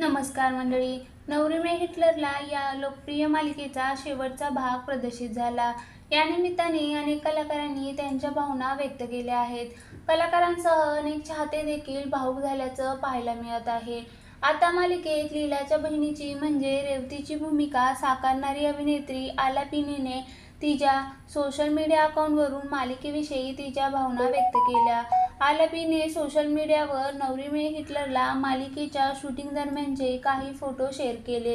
नमस्कार मंडळी. नवरी मे हिटलरला या लोकप्रिय मालिकेचा शेवटचा भाग प्रदर्शित झाला. या निमित्ताने अनेक कलाकारांनी त्यांच्या भावना व्यक्त केल्या आहेत. कलाकारांसह अनेक चाहते देखील भाऊक झाल्याचं पाहायला मिळत आहे. आता मालिकेत लीलाच्या बहिणीची म्हणजे रेवतीची भूमिका साकारणारी अभिनेत्री आलापिनीने तिच्या सोशल मीडिया अकाउंटवरून मालिकेविषयी तिच्या भावना व्यक्त केल्या. आलापीने सोशल मीडियावर नवरी मे हिटलरला मालिकेच्या शूटिंग दरम्यानचे काही फोटो शेअर केले.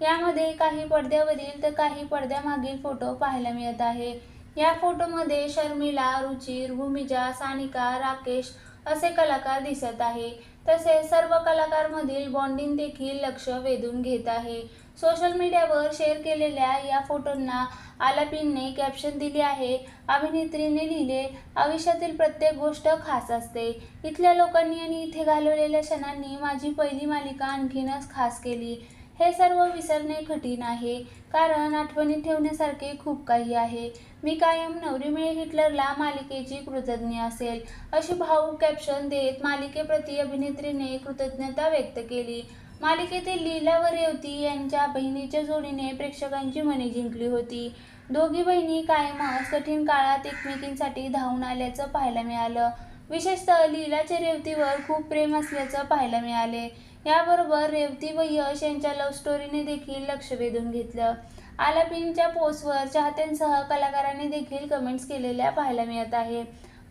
यामध्ये काही पडद्यावरील तर काही पडद्यामागील फोटो पाहायला मिळत आहे. या फोटोमध्ये शर्मिला रुचिर भूमिजा सानिका राकेश असे कलाकार दिसत आहे. तसेच सर्व कलाकारमधील बॉन्डिंग देखील लक्ष वेधून घेत आहे. सोशल मीडियावर शेअर केलेल्या या फोटोंना आलापींनी कॅप्शन दिले आहे. अभिनेत्रीने लिहिले आयुष्यातील प्रत्येक गोष्ट खास असते. इथल्या लोकांनी आणि इथे घालवलेल्या क्षणांनी माझी पहिली मालिका आणखीनच खास केली. हे सर्व विसरणे कठीण आहे. कारण आठवणीत ठेवण्यासारखे खूप काही आहे. मी कायम नवरी मिळे हिटलरला मालिकेची कृतज्ञ असेल अशी भाऊक कॅप्शन देत मालिकेप्रती अभिनेत्रीने कृतज्ञता व्यक्त केली. मालिकेतील लीला व रेवती यांच्या बहिणीच्या जोडीने प्रेक्षकांची मने जिंकली होती. दोघी बहिणी कायमच कठीण काळात एकमेकींसाठी धावून आल्याचं पाहायला मिळालं. विशेषतः लीलाच्या रेवतीवर खूप प्रेम असल्याचं पाहायला मिळाले. याबरोबर रेवती व यश यांच्या लव्ह स्टोरीने देखील लक्ष वेधून घेतलं. आलापिनच्या पोस्टवर चाहत्यांसह कलाकारांनी देखील कमेंट्स केलेल्या पाहायला मिळत आहे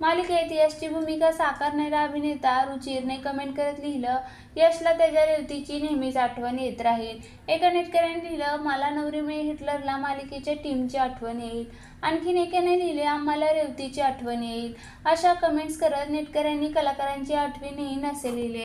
मालिकेत यशची भूमिका साकारणारा अभिनेता रुचिरने कमेंट करत लिहिलं यशला त्याच्या रेवतीची नेहमीच आठवण येत राहील. एका नेटकऱ्याने लिहिलं मला नवरी मे हिटलरला मालिकेच्या टीमची आठवण येईल. आणखीन एकाने लिहिले आम्हाला रेवतीची आठवण येईल. अशा कमेंट्स करत नेटकऱ्यांनी कलाकारांची आठवणही नसे लिहिले